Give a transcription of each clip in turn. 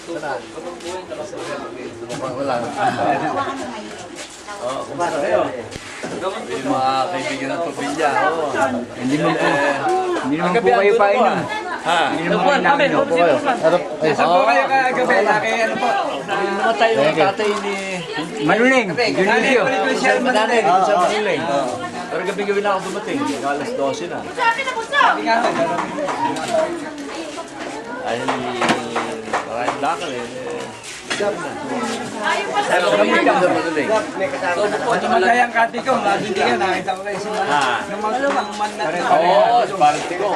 Wala. Oo, kumusta kayo? Yung mga kaibigan ng oo. Hindi mo po, hindi naman po kayo painom. ah. Hindi naman kayo namin. Ano po kayo? Saan po kayo kagabi? Laki ano po? Namatay yung tatay ni... Manuling, mananay, siya manuling. Pero gabi-gabi na ako dumating, alas 12 na. Sabi nga, ganun. Ay, maraming lakal eh. Sabi na. Pero Kami kami na manuling. Ano magkaya ang kati ko? Nabindi ka, nakita ko kayo si Mana. Ah. Nung na Oo, sa party ko.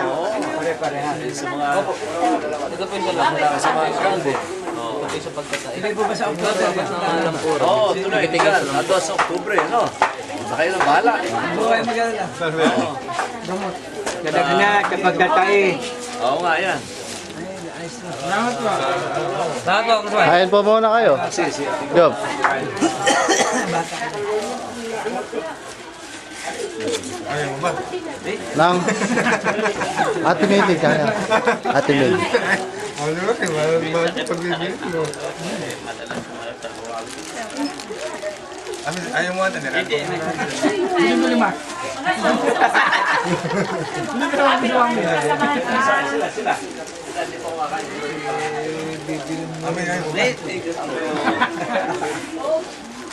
Pare-parehan. Sa mga... Ito po yung dalawa sa mga po ba sa? Oo, tuloy. Tigan. Ado sa Oktubre, no? Sa kayo na bahala. Hindi po kayo mag-alala. Gamot. Kadagan na kapag datay. Oo nga, yan. Salamat po. Salamat po, Kuswan. Kain po muna kayo. Si, si. Job. Nang Ate Mili kaya. Ate Mili. Ayaw mo ata nila. Hindi mo lima.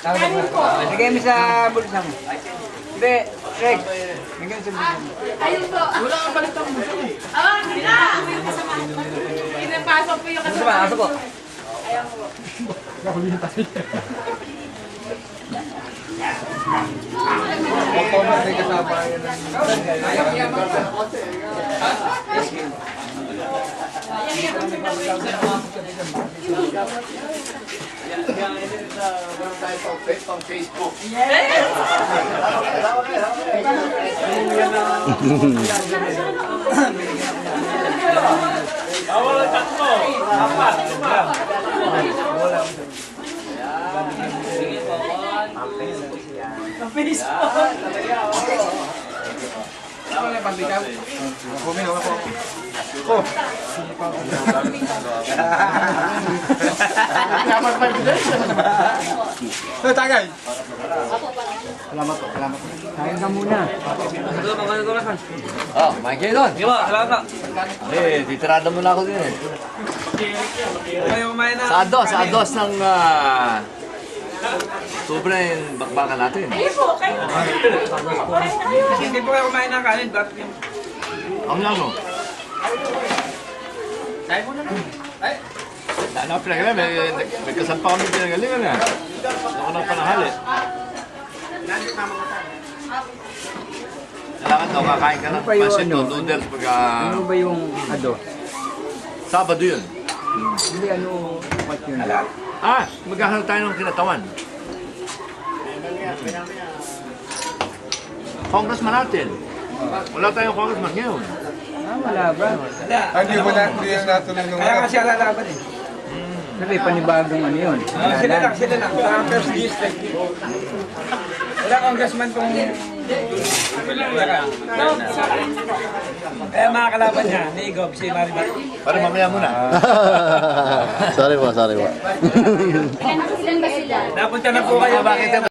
Lagay mo sa bulsa mo. Hindi, Greg. Lagay mo sa bulsa mo. Ayun po. Wala kang balitang mo. Ah, hindi na. Pinapasok po yung kasama. Asa po? Mag-comment na kasama yan. Facebook. Yes! Bawal tatlo, apat, lima. Kuminom ako. Oh. Oh, tagay. Kain ka muna. Oh, Mikey doon. Di ba? Salamat. Eh, titirada mo na ako din eh. Kayo. Sa ados, sa ados ng... Uh, sobrang bakbakan natin. Ayun po, kayo. Hindi po kayo kumain ng kanin. Bakit yung... Ako lang, no? Kain mo na lang. Ay. Ano, pinagaling, may, may kasampa kami pinagalingan eh. Ako nang panahali. Kailangan daw kakain ka ng Ano pa yung pansit ano? noodles pagka... Ano ba yung ado? Sabado yun. Hindi ano, what yun? Ah, magkakaroon tayo ng kinatawan. Congressman natin. Wala tayong congressman ngayon. Ah, wala ba? Wala. Ah, Hindi mo na, hindi yung natuloy nung Kaya kasi lalaban eh. Sabi, panibagong ano yun. Ah, sila lang, sila lang. Sa first district. Wala congressman kung... Kaya mga kalaban niya, ni Igob, si Maribel. Para mamaya muna. sorry po, sorry po. Napunta na po kayo. Bakit